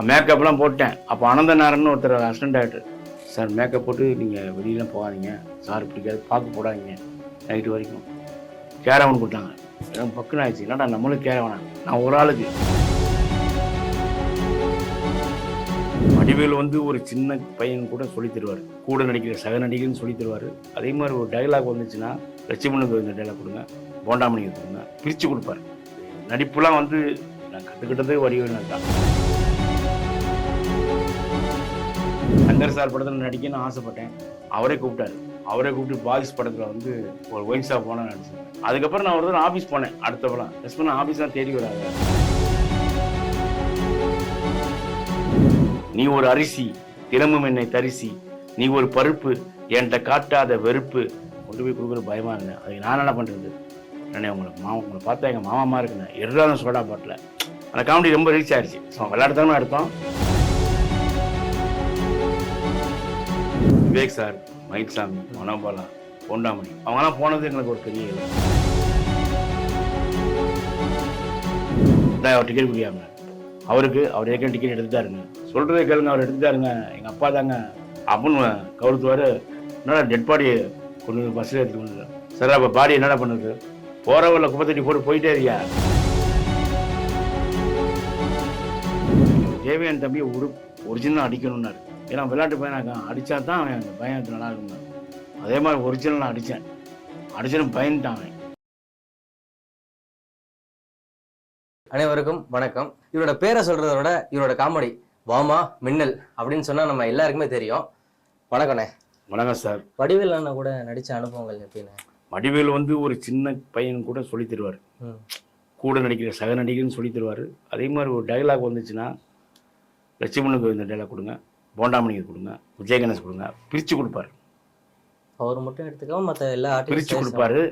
மேக்கப்லாம் போட்டேன் அப்போ அனந்தநாரன் ஒருத்தர் அசிஸ்டன்ட் ஆகிட்டு சார் மேக்கப் போட்டு நீங்கள் வெளியெலாம் போகாதீங்க. சார் பிடிக்காது பார்க்க போடாதீங்க. நைட்டு வரைக்கும். கேரவன் கொடுத்தாங்க. எனக்கு பக்குன்னு ஆயிடுச்சு. என்னடா நம்மளும் கேரவனா நான் ஒரு ஆளுக்கு. வடிவேல் வந்து ஒரு சின்ன பையன் கூட சொல்லி தருவார். கூட நடிக்கிற சக நடிகர்னு சொல்லித் தருவார். அதே மாதிரி ஒரு டைலாக் வந்துச்சுன்னா லட்சுமணனுக்கு இந்த டைலாக் கொடுங்க. போண்டாமணிக்கு கொடுங்க. பிரித்து கொடுப்பாரு. நடிப்புலாம் வந்து நான் கற்றுக்கிட்டது வடிவேல் தான். சங்கர் சார் படத்தில் நடிக்கணும்னு ஆசைப்பட்டேன். அவரே கூப்பிட்டாரு. அவரே கூப்பிட்டு பாய்ஸ் படத்தில் வந்து ஒரு ஒயின் ஷாப் போனால் நடிச்சேன் அதுக்கப்புறம் நான் ஒரு தடவை ஆஃபீஸ் போனேன். அடுத்த படம். ரெஸ்ட் பண்ண ஆஃபீஸ் தான் தேடி வராங்க நீ ஒரு அரிசி தினமும் என்னை தரிசி. நீ ஒரு பருப்பு என்கிட்ட காட்டாத வெறுப்பு. கொண்டு போய் கொடுக்குற பயமாக இருந்தேன். அதுக்கு நான் என்ன பண்ணுறது நானே உங்களை மாமா உங்களை பார்த்தா எங்கள் மாமாமா இருக்குண்ணே எல்லாரும் சோடா பாட்டில். அந்த காமெடி ரொம்ப ரீச் ஆயிடுச்சு ஸோ விளையாட்டுதானே எடுத்தோம். விவேக் சார் மயில்சாமி மனோபாலா பொண்டாமணி. அவங்கெல்லாம் போனது எங்களுக்கு ஒரு பெரிய அவர் டிக்கெட் முடியாம அவருக்கு அவர் ஏற்கனவே டிக்கெட் எடுத்துட்டாருங்க. சொல்றதை கேளுங்க அவர் எடுத்துட்டாருங்க. எங்க அப்பா தாங்க. அப்படின்னு கவுத்துவார் என்னடா டெட் பாடி கொண்டு வந்து பஸ்ஸில் எடுத்து கொண்டு சார் அப்போ பாடி என்னடா பண்ணுது? போறவரில் குப்பை தட்டி போட்டு போயிட்டே இருக்கியா? தேவையான தம்பியை ஒரு ஒரிஜினல் அடிக்கணும்னாரு. ஏன்னா விளையாட்டு பையனாக்கா அடித்தா தான் அவன் அந்த பையன் நல்லா இருக்கும் அதே மாதிரி ஒரிஜினலாக அடித்தேன் அடிச்சனும் பயந்துட்டான் அவன். அனைவருக்கும் வணக்கம். இவரோட பேரை சொல்றதை விட இவரோட காமெடி வாமா மின்னல் அப்படின்னு சொன்னா நம்ம எல்லாருக்குமே தெரியும். வணக்கண்ணே வணக்கம் சார். வடிவேல் அண்ணா கூட நடிச்ச அனுபவங்கள் எப்படின்னு வடிவேல் வந்து ஒரு சின்ன பையன் கூட சொல்லி தருவார். கூட நடிக்கிற சக நடிகர்னு சொல்லி தருவார். அதே மாதிரி ஒரு டைலாக் வந்துச்சுன்னா லட்சுமணனுக்கு இந்த டைலாக் கொடுங்க. போண்டாமணிக்கு கொடுங்க விஜயகணேஷ் கொடுங்க பிரித்து கொடுப்பாரு. அவர் மட்டும் எடுத்துக்காம மத்த எல்லா பிரித்து கொடுப்பாரு.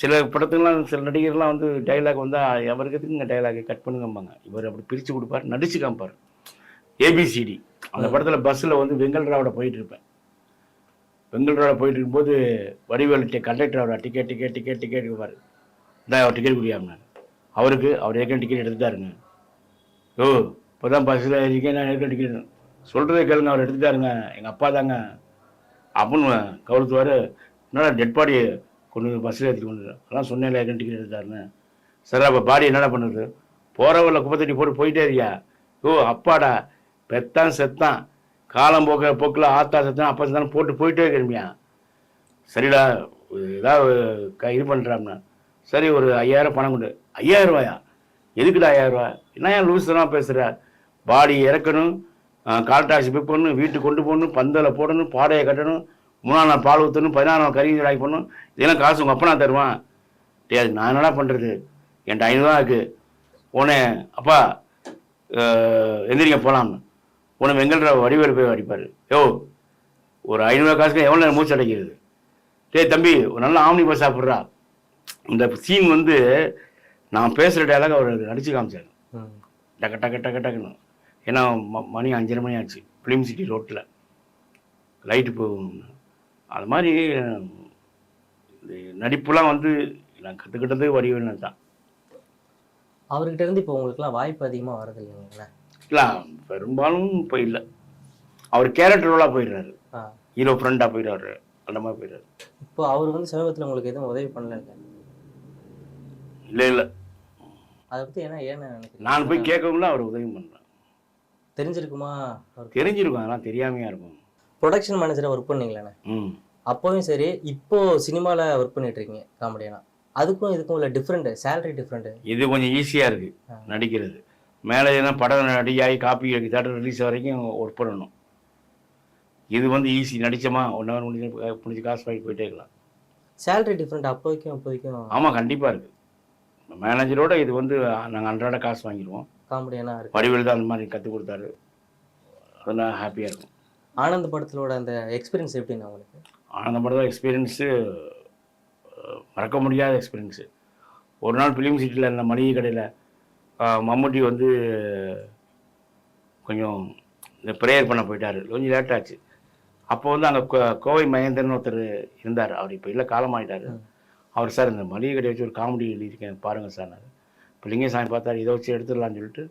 சில படத்துலலாம் சில நடிகர்லாம் வந்து டைலாக் வந்து எவருக்கு இங்கே டைலாகை கட் பண்ணுங்கம்பாங்க. இவர் அப்படி பிரித்து கொடுப்பாரு நடிச்சு காமிப்பார். ஏபிசிடி அந்த. படத்தில் பஸ்ஸில் வந்து வெங்கல்ராவோட போயிட்டு இருப்பேன். வெங்கல்ராவோட போயிட்டு இருக்கும்போது வடிவேல் கண்டக்டரோட டிக்கெட் டிக்கெட் டிக்கெட் டிக்கெட் இருப்பார் இதான் அவர் டிக்கெட் குடியாம அவருக்கு? அவர் ஏற்கனவே டிக்கெட் எடுத்துட்டாருங்க. ஓ இப்போ தான் பஸ்ஸில் இருக்கேன் நான் ஏற்கனவே டிக்கெட் சொல்கிறதே கேளுங்க அவர் எடுத்துட்டாருங்க எங்கள் அப்பா தாங்க. அப்படின்னு கவுத்துவார் என்னடா டெட் பாடி கொண்டு வந்து பஸ்ஸில் ஏற்றி கொண்டு அதெல்லாம் அதான் சொன்னேன் ஏற்கனவே டிக்கெட் எடுத்தாருன்னு சார் அப்போ பாடி என்னடா பண்ணுறது? போகிறவரில் குப்பை தட்டி போட்டு போயிட்டே இருக்கியா? ஓ அப்பாடா. பெத்தான் செத்தான். காலம் போக்க போக்கில் ஆத்தா செத்தான் அப்பா செத்தான் போட்டு போயிட்டே இருக்கிறமியா? சரிடா ஏதாவது க இது பண்ணுறாம்னா சரி ஒரு ஐயாயிரம் பணம் கொண்டு ஐயாயிரம் ரூபாயா? எதுக்குடா ஐயாயிரம் ரூபா என்ன ஏன் லூஸ் தான் பேசுகிற பாடி இறக்கணும் கால் டாக்ஸி பிக் பண்ணணும் வீட்டுக்கு கொண்டு போகணும் பந்தலை போடணும் பாடையை கட்டணும் மூணாம் நாள் பால் ஊற்றணும் பதினாறு நாள் கறி ஆகி பண்ணணும் இதெல்லாம் காசு உங்கள் அப்பா நான் தருவான் அது நான் என்னடா பண்ணுறது என்கிட்ட ஐநூறுவா இருக்குது உனே அப்பா எந்திரிங்க போகலாம்னு உன வெங்கல்ரா வடிவேல் போய் அடிப்பார். யோ ஒரு ஐநூறுவா காசுக்கு எவ்வளோ நேரம் மூச்சு அடைக்கிறது? டேய் தம்பி ஒரு நல்ல ஆம்னி பஸ் சாப்பிட்றா. இந்த சீன் வந்து நான் பேசுகிற டைலாக் அவர் நடிச்சு காமிச்சார். டக்கு டக்கு டக்கு டக்குன்னு. ஏன்னா ம- மணி அஞ்சரை மணி ஆச்சு. ஃபிலிம் சிட்டி ரோட்டில் லைட்டு போகணும் அது மாதிரி நடிப்புலாம் வந்து நான் கற்றுக்கிட்டது வடிவேல் தான். அவர்கிட்ட இருந்து இப்போ உங்களுக்குலாம் வாய்ப்பு அதிகமா வரது இல்லைங்களா? இல்லை பெரும்பாலும் இப்போ இல்லை. அவர் கேரக்டர் ரோலாக போயிடுறாரு. ஹீரோ ஃப்ரெண்டாக போயிடுறாரு அந்த மாதிரி போயிடுறாரு. இப்போ அவர் வந்து சமீபத்துல உங்களுக்கு எதுவும் உதவி பண்ணல இல்லை? இல்லை அதை என்ன ஏன்னு நினைக்கிறீங்க? நான் போய் கேட்கக்குள்ள அவர் உதவி பண்ணுறேன் தெரிஞ்சிருக்குமா? தெரிஞ்சிருக்கும் அதெல்லாம் தெரியாமையா இருக்கும். ப்ரொடக்ஷன் மேனேஜரா ஒர்க் பண்ணீங்களே ம். அப்போவும் சரி இப்போ சினிமால ஒர்க் பண்ணிட்டு இருக்கீங்க காமெடியனா? அதுக்கும் இதுக்கும் உள்ள டிஃப்ரெண்ட் சேலரி டிஃப்ரெண்ட் இது கொஞ்சம் ஈஸியாக இருக்குது ஆ. நடிக்கிறது. மேலே எதுனா படம் நடிகாகி காப்பி தேட்டர் ரிலீஸ் வரைக்கும் ஒர்க் பண்ணணும். இது வந்து ஈஸி நடிச்சோமா ஒன் ஹவர் முடிஞ்சு முடிஞ்சு காசு வாங்கி போயிட்டே இருக்கலாம். சேலரி டிஃப்ரெண்ட் அப்போதைக்கும் இப்போதைக்கும். ஆமாம் கண்டிப்பாக இருக்குது மேனேஜரோட இது வந்து நாங்கள் அன்றாட காசு வாங்கிடுவோம். காமெடியனா இருக்கு. வடிவேல் தான் அந்த மாதிரி கற்றுக் கொடுத்தாரு. அதெல்லாம் ஹாப்பியாக இருக்கும். ஆனந்த் படத்திலோட அந்த எக்ஸ்பீரியன்ஸ் எப்படின்னு உங்களுக்கு? அந்த மாதிரி தான் எக்ஸ்பீரியன்ஸு மறக்க முடியாத எக்ஸ்பீரியன்ஸு ஒரு நாள் ஃபிலிம் சிட்டியில் இருந்த மளிகை கடையில் மம்முட்டி வந்து கொஞ்சம் இந்த ப்ரேயர் பண்ண போயிட்டார். கொஞ்சம் லேட் ஆச்சு. அப்போ வந்து அங்கே கோவை மகேந்திரன் ஒருத்தர் இருந்தார். அவர் இப்போ இல்லை காலமாயிட்டார். அவர் சார் இந்த மளிகை கடையை வச்சு ஒரு காமெடி எழுதியிருக்கேன் பாருங்கள் சார் இப்போ லிங்கசாமி பார்த்தாரு இதை வச்சு எடுத்துடலாம்னு சொல்லிட்டு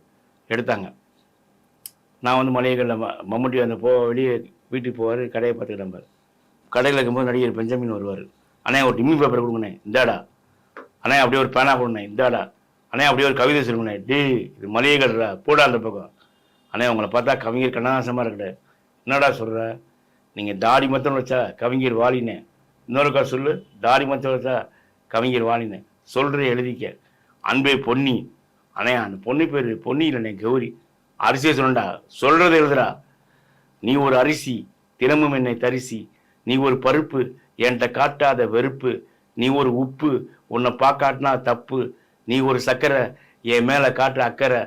எடுத்தாங்க. நான் வந்து மளிகைகளில் மம்முட்டி அந்த போ வெளியே வீட்டுக்கு போவார் கடையை பார்த்துக்கிட்டேன் பாரு கடையில் இருக்கும்போது நடிகர் பெஞ்சமின் வருவார். அண்ணே ஒரு டிம்மி பேப்பர் கொடுங்கண்ணே இந்தாடா. அண்ணே அப்படியே ஒரு பேனா கொடுண்ணே இந்தாடா. அண்ணே அப்படியே ஒரு கவிதை சொல்லுங்கண்ணே டேய் இது மளிகை கடைடா போடா அந்த பக்கம். அண்ணே உங்களை பார்த்தா கவிஞர் கண்ணாசமாக இருக்கட. என்னடா சொல்கிற நீங்கள் தாடி மத்தம் வச்சா கவிஞர் வாலினே. இன்னொருக்கா சொல்லு. தாடி மத்தம் வச்சா கவிஞர் வாலினே. சொல்கிற எழுதிக்க. அன்பே பொன்னி. அண்ணே அந்த பொன்னி பேர் பொன்னி இல்லைண்ணே கௌரி. அரிசியை சொல்லண்டா சொல்கிறத எழுதுடா. நீ ஒரு அரிசி தினமும் என்னை தரிசி. நீ ஒரு பருப்பு என்கிட்ட காட்டாத வெறுப்பு. நீ ஒரு உப்பு உன்னை பார்க்காட்டினா தப்பு. நீ ஒரு சக்கரை என் மேலே காட்டுற அக்கறை.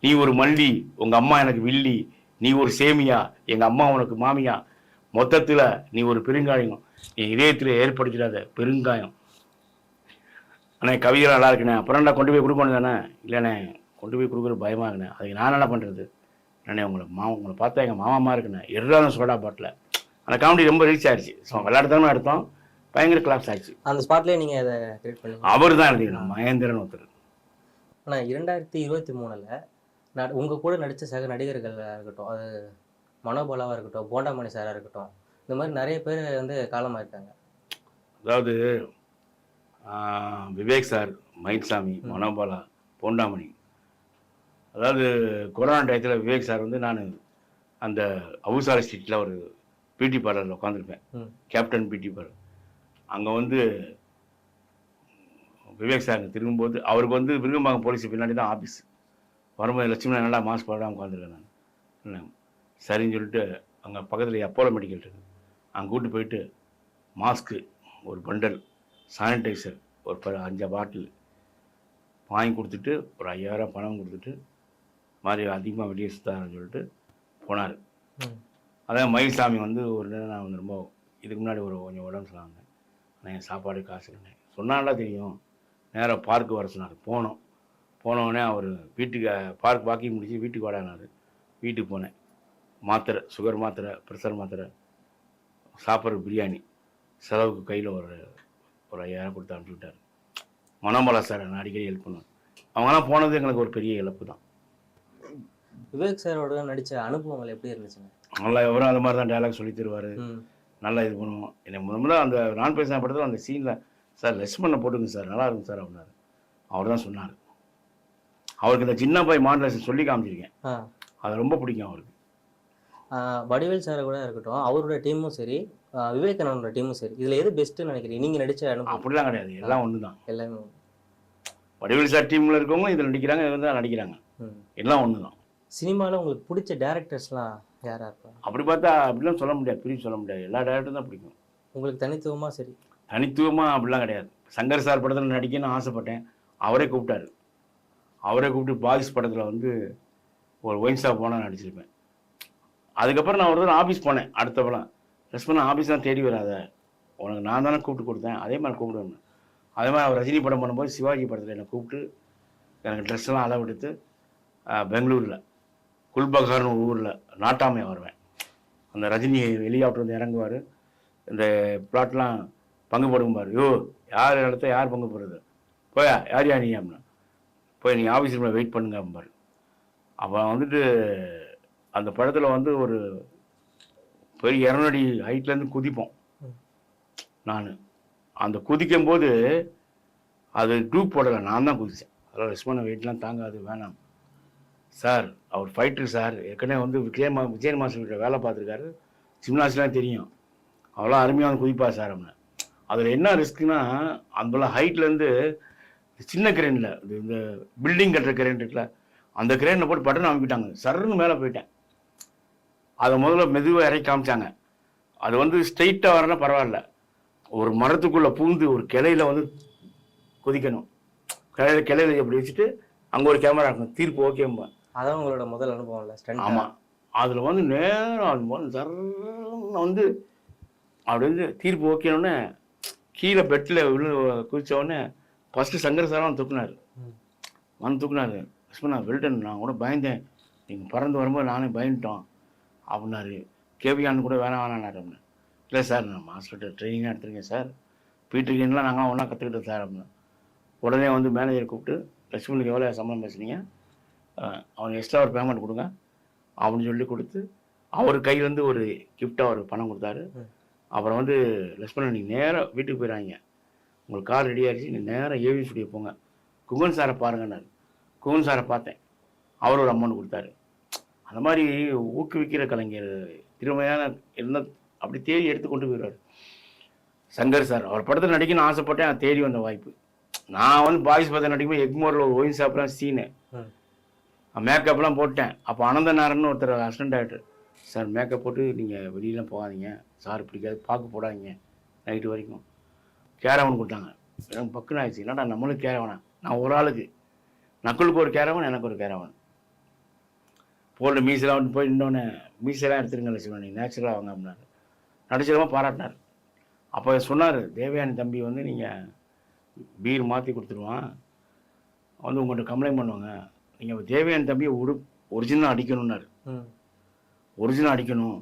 நீ ஒரு மல்லி உங்கள் அம்மா எனக்கு வில்லி. நீ ஒரு சேமியா எங்கள் அம்மா உனக்கு மாமியா. மொத்தத்தில் நீ ஒரு பெருங்காயம். என் இதயத்தில் ஏற்படுத்திடாத பெருங்காயம். அண்ணே கவிதை நல்லா இருக்குண்ணே. அப்புறம் நான் கொண்டு போய் கொடுக்கணும் தானே? இல்லைண்ணே கொண்டு போய் கொடுக்குறது பயமா இருக்குண்ணே. அதுக்கு நான் என்ன பண்றது? அண்ணே உங்களை மா உங்களை பார்த்தா எங்கள் மாமாமா இருக்குண்ணே. எல்லாம் சோடா பாட்டில். அந்த காமெடி ரொம்ப ரீச் ஆயிடுச்சு. ஸோ விளையாடுதானே எடுத்தோம். பயங்கர கிளாப்ஸ் ஆயிடுச்சு. அந்த ஸ்பாட்லயே நீங்க அதை கிரியேட் பண்ணீங்க? அவர் தான் எழுதிக்கணும் மகேந்திரன் ஒருத்தர். ஆனா இரண்டாயிரத்தி இருபத்தி மூணுல ந- உங்க கூட நடிச்ச சக நடிகர்களா இருக்கட்டும் அது மனோபாலாவா இருக்கட்டும் போண்டாமணி சாரா இருக்கட்டும் இந்த மாதிரி நிறைய பேர் வந்து காலமாயிருக்காங்க. அதாவது ஆஹ், விவேக் சார் மயில்சாமி மனோபாலா பொண்டாமணி. அதாவது கொரோனா டயத்தில் விவேக் சார் வந்து நான் அந்த அவுசாரி ஸ்ட்ரீட்டில் ஒரு பிடி பார்லரில் உட்காந்துருப்பேன். கேப்டன் பிடி பார்லர். அங்கே வந்து விவேக் சார் திரும்பும்போது அவருக்கு வந்து விருகம்பாக்கம் போலீஸ் பின்னாடி தான் ஆஃபீஸ் வரும்போது லட்சுமணன் நல்லா மாஸ்க் போடாமல் உட்காந்துருக்கேன் நான்? சரின்னு சொல்லிட்டு அங்கே பக்கத்தில் அப்போலோ மெடிக்கல் இருக்கு. அங்கே கூட்டு போயிட்டு மாஸ்க்கு ஒரு பண்டல் சானிடைசர் ஒரு ப அஞ்சு பாட்டில் வாங்கி கொடுத்துட்டு ஒரு ஐயாயிரம் பணம் கொடுத்துட்டு மாதிரி அதிகமாக வெளியே சுத்தாருன்னு சொல்லிட்டு போனார். அதான் மயில்சாமி வந்து ஒரு நேரம் நான் வந்து ரொம்ப இதுக்கு முன்னாடி ஒரு கொஞ்சம் உடம்பு சொன்னாங்க ஆனால் என் சாப்பாடு காசு இல்லைண்ணே சொன்னால தெரியும். நேராக பார்க்கு வர சொன்னார். போனோம். போனோடனே அவர் வீட்டுக்கு பார்க் வாக்கிங் முடிச்சு வீட்டுக்கு வாடானார் வீட்டுக்கு போனேன். மாத்திரை சுகர் மாத்திரை ப்ரெஷர் மாத்திரை சாப்பிட்ற பிரியாணி செலவுக்கு கையில் ஒரு ஒரு ஐயாயிரம் கொடுத்து அனுப்பிச்சி விட்டார் மனோமலா சார் நான் அடிக்கடி ஹெல்ப் பண்ணுவேன். அவங்களாம் போனது எங்களுக்கு ஒரு பெரிய இழப்பு தான். விவேக் சாரோட நடிச்ச அனுபவங்கள் எப்படி இருந்துச்சுங்க? நல்லா எவரும் அது மாதிரி தான் டைலாக் சொல்லி தருவார். நல்லா இது பண்ணுவோம். என்னை முத முதல்ல அந்த நான் பேசின படத்தில் அந்த சீனில் சார் லெஸ்மனை போட்டுங்க சார். நல்லா இருக்கும் சார் அப்படின்னாரு. அவர் தான் சொன்னார். அவருக்கு இந்த சின்ன பாய் மாடலேஷன் சொல்லி காமிச்சிருக்கேன். அது ரொம்ப பிடிக்கும் அவருக்கு. வடிவேல் சாரை கூட இருக்கட்டும் அவரோட டீமும் சரி. விவேகானந்தோட டீமும் சரி. இதுல எது பெஸ்ட்னு நினைக்கிறீங்க? நீங்க நடிச்ச அனுபவம் அப்படிலாம் கிடையாது. எல்லாம் ஒன்று தான். எல்லாமே வடிவேல் சார் டீமில் இருக்கவங்க இதில் நடிக்கிறாங்க இதில் தான் நடிக்கிறாங்க. எல்லாம் ஒன்று தான். சினிமால உங்களுக்கு பிடிச்ச டேரக்டர்ஸ்லாம் யாரா இருப்பா அப்படி பார்த்தா அப்படிலாம் சொல்ல முடியாது. பிரித்து சொல்ல முடியாது. எல்லா டேரக்டரும் தான் பிடிக்கும். உங்களுக்கு தனித்துவமா சரி. தனித்துவமாக அப்படிலாம் கிடையாது. சங்கர் சார் படத்தில் நடிக்கணும்னு ஆசைப்பட்டேன். அவரே கூப்பிட்டாரு. அவரே கூப்பிட்டு பாய்ஸ் படத்தில் வந்து ஒரு ஒயின் ஷாப் போனால் நடிச்சிருப்பேன். அதுக்கப்புறம் நான் ஒரு தடவை ஆஃபீஸ் போனேன். அடுத்த படம். ரெஸ்பான் ஆஃபீஸ் தான் தேடி வராத. உனக்கு நான் தானே கூப்பிட்டு கொடுத்தேன். அதே மாதிரி கூப்பிடுவேன். அதே மாதிரி அவர் ரஜினி படம் பண்ணும்போது சிவாஜி படத்தில் என்னை கூப்பிட்டு எனக்கு ட்ரெஸ்லாம் அளவு எடுத்து பெங்களூரில் குல்பகார்னு ஊரில் நாட்டாமையா வருவேன் அந்த ரஜினி வெளியாட்டு வந்து இறங்குவார். இந்த பிளாட்லாம் பங்கு போடும்பார். யோ யார் இடத்த யார் பங்கு போடுறது? போயா யார் யா நீ அப்படின்னா போய் நீ ஆஃபீஸில் வெயிட் பண்ணுங்க அப்படிம்பாரு அப்போ வந்துட்டு அந்த படத்தில் வந்து ஒரு பெரிய இரநூடி ஹைட்லேருந்து குதிப்போம். நான். அந்த குதிக்கும் போது அது டூப் போடலை நான் தான் குதித்தேன் அதெல்லாம் ரெஸ்பான வெயிட்லாம் தாங்காது வேணாம். சார் அவர் ஃபைட்டர் சார். ஏற்கனவே வந்து விஜய் மா விஜயன் மாஸ்டர் வேலை பார்த்துருக்காரு. சிம்னாஸ்லாம் தெரியும். அவ்வளோ அருமையாக வந்து குதிப்பா சார் அப்படின்னு. அதில் என்ன ரிஸ்க்குனா அந்த ஹைட்லேருந்து சின்ன கிரெயினில் இந்த பில்டிங் கட்டுற கிரெயின் இருக்குல்ல அந்த கிரெயினில் போட்டு பட்டன் அமைக்கிட்டாங்க. சர்ன்னு மேலே போயிட்டேன். அதை முதல்ல மெதுவாக இறக்கி காமிச்சாங்க. அது வந்து ஸ்ட்ரைட்டாக வரனா பரவாயில்ல. ஒரு மரத்துக்குள்ளே பூந்து ஒரு கிளையில வந்து குதிக்கணும். கிளையில கிளையில எப்படி வச்சுட்டு அங்கே ஒரு கேமரா இருக்கும் தீர்ப்பு ஓகேம்பா அதான் உங்களோட முதல் அனுபவம்ல ஸ்டண்ட் ஆமாம் அதில் வந்து நேரம் அது வந்து சர்ன்னு வந்து அப்படி வந்து தீர்ப்பு ஓகேனோடனே கீழே பெட்டில் விழு குதிச்ச உடனே ஃபஸ்ட்டு சங்கர் வந்து தூக்குனார். வந்து தூக்குனாரு. லட்சுமணா வெல்டன் நான் கூட பயந்தேன். நீங்கள் பறந்து வரும்போது நானே பயந்துட்டோம். அப்படின்னாரு. கேபியான் கூட வேணாம் வேணான்னாரு அப்படின்னு. இல்லை சார் நான் மாஸ்டர்கிட்ட ட்ரைனிங்காக எடுத்துருக்கேன் சார். பீட்டர்கின்லாம் நாங்கள் ஒன்றா கற்றுக்கிட்டோம் சார் அப்படின்னு. உடனே வந்து மேனேஜர் கூப்பிட்டு லட்சுமணுக்கு எவ்வளோ சம்பளம் பேசுனீங்க? அவனுக்கு எக்ஸ்ட்ரா ஒரு பேமெண்ட் கொடுங்க அப்படின்னு சொல்லி கொடுத்து அவர் கையிலேருந்து ஒரு கிஃப்டாக ஒரு பணம் கொடுத்தாரு. அப்புறம் வந்து லட்சுமணன் நீங்கள் நேராக வீட்டுக்கு போயிடாங்க உங்களுக்கு கார் ரெடி ஆயிடுச்சு நீங்கள் நேராக ஏவி ஸ்டுடியோ போங்க. குகன் சாரை பாருங்கன்னாரு. குகன் சாரை பார்த்தேன். அவர் ஒரு அமௌண்ட் கொடுத்தாரு. அந்த மாதிரி ஊக்குவிக்கிற கலைஞர் திறமையான என்ன அப்படி தேடி எடுத்து கொண்டு போயிடுவார் சங்கர் சார் அவர் படத்தில் நடிக்கணும்னு ஆசைப்பட்டேன் அது தேடி வந்த வாய்ப்பு. நான் வந்து பாய்ஸ் படத்தில் நடிக்கும்போது எக்மோரில் ஒரு ஒயின் ஷாப்லாம் சீனு. மேக்கப்லாம் போட்டேன். அப்போ அனந்தநாரன் ஒருத்தர் அசிஸ்டன்ட் டேரக்டர் சார் மேக்கப் போட்டு நீங்கள் வெளியெலாம் போகாதீங்க. சார் பிடிக்காது பார்க்க போடாதீங்க. நைட்டு வரைக்கும். கேரவன் கொடுத்தாங்க. எனக்கு பக்குன்னு ஆயிடுச்சு. என்னடா நம்மளுக்கு கேரவனா நான் ஒரு ஆளுக்கு. நக்குளுக்கு ஒரு கேரவன் எனக்கு ஒரு கேரவன் போல்டு மீசெல்லாம் வந்து போய் இன்னொன்று மீசெல்லாம் எடுத்துருங்க லட்சுமணன் நீங்கள் நேச்சுரலாக வாங்க அப்படின்னாரு. நடிச்சதமாக பாராட்டினார். அப்போ சொன்னார் தேவயானி தம்பி வந்து நீங்கள் பீர் மாற்றி கொடுத்துருவான். வந்து உங்கள்கிட்ட கம்ப்ளைண்ட் பண்ணுவாங்க. நீங்கள் தேவயானி தம்பியை உடு ஒரிஜினல் அடிக்கணும்னாரு. ஒரிஜினல் அடிக்கணும்.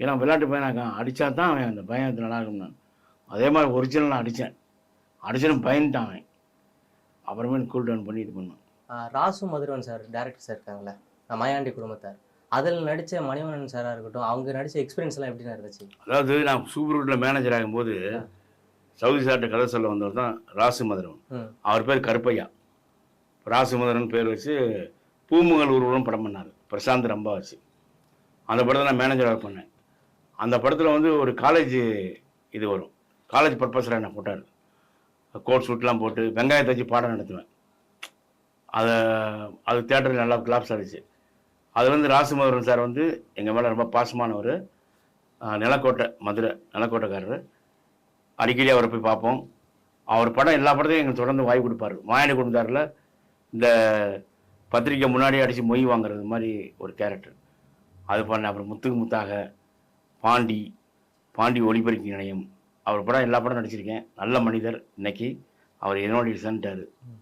ஏன்னா விளையாட்டு பையனாக்கா அடித்தா தான் அவன் அந்த பையன் அது நல்லா இருக்கும் அதே மாதிரி ஒரிஜினல் நான் அடித்தேன் அடிச்சனும் பயந்துட்டான் அவன். அப்புறமே கூல் டவுன் பண்ணி இது பண்ணான் ஆஹ் Rasu Madhuravan sir director sir இருக்காங்களே மாயாண்டி குடும்பத்தார். அதில் நடித்த மணிவண்ணன் சாராக இருக்கட்டும் அவங்க நடித்த எக்ஸ்பீரியன்ஸ் எல்லாம் எப்படிண்ணா இருந்துச்சு? அதாவது நான் சூப்பர் ரூட்டில் மேனேஜர் ஆகும்போது சவுதி சார்கிட்ட கதை சொல்ல வந்தவர் தான் ராசு மதுரவன் ம். அவர் பேர் கருப்பையா. ராசு மதுரன் பேர் வச்சு பூமுகல் ஊர்வலம் படம் பண்ணார். பிரசாந்த் ரம்பா வச்சு அந்த படத்தில் நான் மேனேஜர் ஒர்க் பண்ணேன். அந்த படத்தில் வந்து ஒரு காலேஜ் இது வரும். காலேஜ் பர்பஸில் என்ன போட்டார். கோட் சூட்லாம் போட்டு வெங்காயத்தை வச்சு பாடம் நடத்துவேன். அதை அது தேட்டரில் நல்லா கிளாப்ஸ் ஆடிச்சு அது வந்து ராசுமதுரன் சார் வந்து எங்கள் மேலே ரொம்ப பாசமானவர். நிலக்கோட்டை மதுரை நிலக்கோட்டைக்காரர். அடிக்கடி அவரை போய் பார்ப்போம். அவர் படம் எல்லா படத்தையும் எங்களுக்கு தொடர்ந்து வாய் கொடுப்பாரு. மாயாண்டி குடும்பத்தாரில் இந்த பத்திரிக்கை முன்னாடி அடித்து மொய் வாங்குறது மாதிரி ஒரு கேரக்டர். அது பண்ண அப்புறம் முத்துக்கு முத்தாக பாண்டி பாண்டி ஒளிபெருக்கி நிலையம். அவர் படம் எல்லா படம் நடிச்சிருக்கேன். நல்ல மனிதர் இன்னைக்கு. அவர் என்னோட சென்ட்டார்.